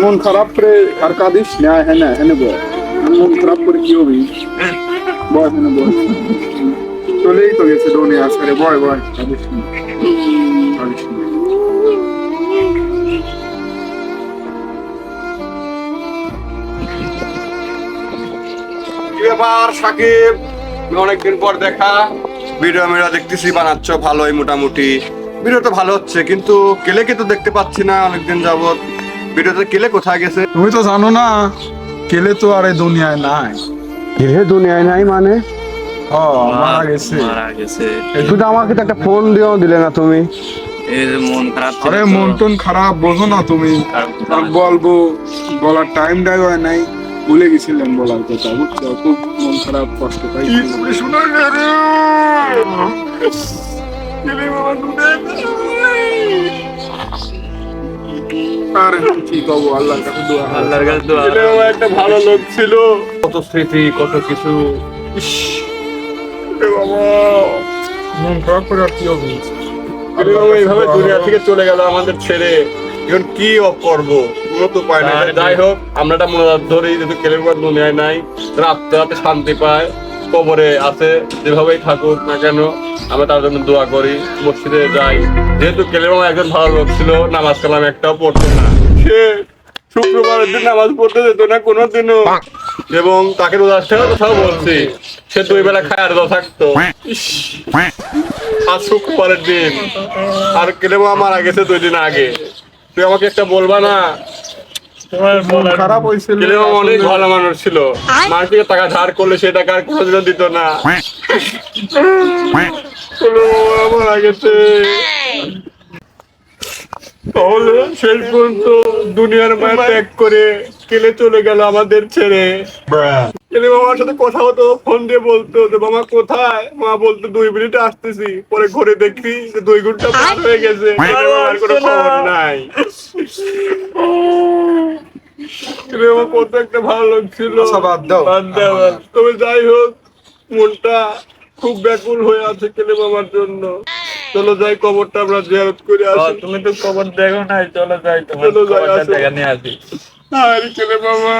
মন খারাপ করে আর কাঁদিস না হ্যাঁ না হ্যাঁ বল। মন খারাপ করে কি হবে? বয় হ্যাঁ বয় চলেই তো গেছে ডোনে আজকে বয় বয় কাঁদিস ব্যাপার, সাকিব? অনেকদিন পর দেখা। ভিডিও আমরা দেখতেছি, বানাচ্ছ, ভালোই মোটামুটি। ভিডিও তো ভালো হচ্ছে কিন্তু কেলেকে তো দেখতে পাচ্ছি না অনেকদিন যাবৎ। ভিডিওতে কেলে কোথায় গেছে? তুমি তো জানো না কেলে তো আর এই দুনিয়ায় নাই। কেলে দুনিয়ায় নাই মানে? ও মারা গেছে। মারা গেছে। তুই আমাকে তো একটা ফোন দিলে না তুমি। মন খারাপ আরে মন টন খারাপ বোঝো না তুমি। বলব বলার হয় নাই। ভুলে গেছিলাম বলার কথা বুঝছ? খুব মন খারাপ কষ্ট পাই আরে কি কব আল্লাহর কাছে দোয়া। আল্লাহর কাছে দোয়া একটা ভালো লোক ছিল কত স্মৃতি কত কিছু। ইস, মন খারাপ করে আর কি হবে? এইভাবে দুনিয়া থেকে চলে গেল আমাদের ছেড়ে। এখন কি অফ করব কোনো তো পায় না যাই হোক আমরা একটা মনে ধরি যেহেতু কেলেবার দুনিয়ায় নাই রাত্রে রাতে শান্তি পায় কবরে আছে যেভাবেই থাকুক না কেন। আমরা তার জন্য দোয়া করি মসজিদে যাই। যেহেতু কেলেবাবা একজন ভালো লোক ছিল নামাজ কালাম একটাও পড়তো না। সে শুক্রবারের দিন নামাজ পড়তে যেত না কোনোদিনও। এবং তাকে রোজার কোথাও বলছি সে দুই বেলা খায় আর থাকতো। আজ শুক্রবারের দিন আর কেলেবা মারা গেছে দুই দিন আগে। তুই আমাকে একটা বলবা না? খারাপ হয়েছিল। অনেক ভালো মানুষ ছিল। মার থেকে টাকা ধার করলে সে টাকা আর কোনোদিনও দিত না। মারা গেছে তাহলে শেষ পর্যন্ত দুনিয়ার মায়া ত্যাগ করে কেলে চলে গেল আমাদের ছেড়ে। কেলে মামার সাথে কথা হতো ফোন দিয়ে বলতো যে মামা কোথায়? মা বলতো দুই মিনিটে আসতেছি। পরে ঘরে দেখি যে দুই ঘণ্টা পার হয়ে গেছে। মামার কোনো খবর নাই। কেলে মামা কত একটা ভালো লোক ছিল আচ্ছা, বাদ দাও। বাদ দাও। তবে যাই হোক মনটা খুব ব্যাকুল হয়ে আছে কেলে বাবার জন্য। চলো যাই কবরটা আমরা জিয়ারত করে আসি। তুমি তো কবর দেখো না চলো যাই তোমার চলো যাই দেখা নিয়ে আসি। আরে কেলে বাবা।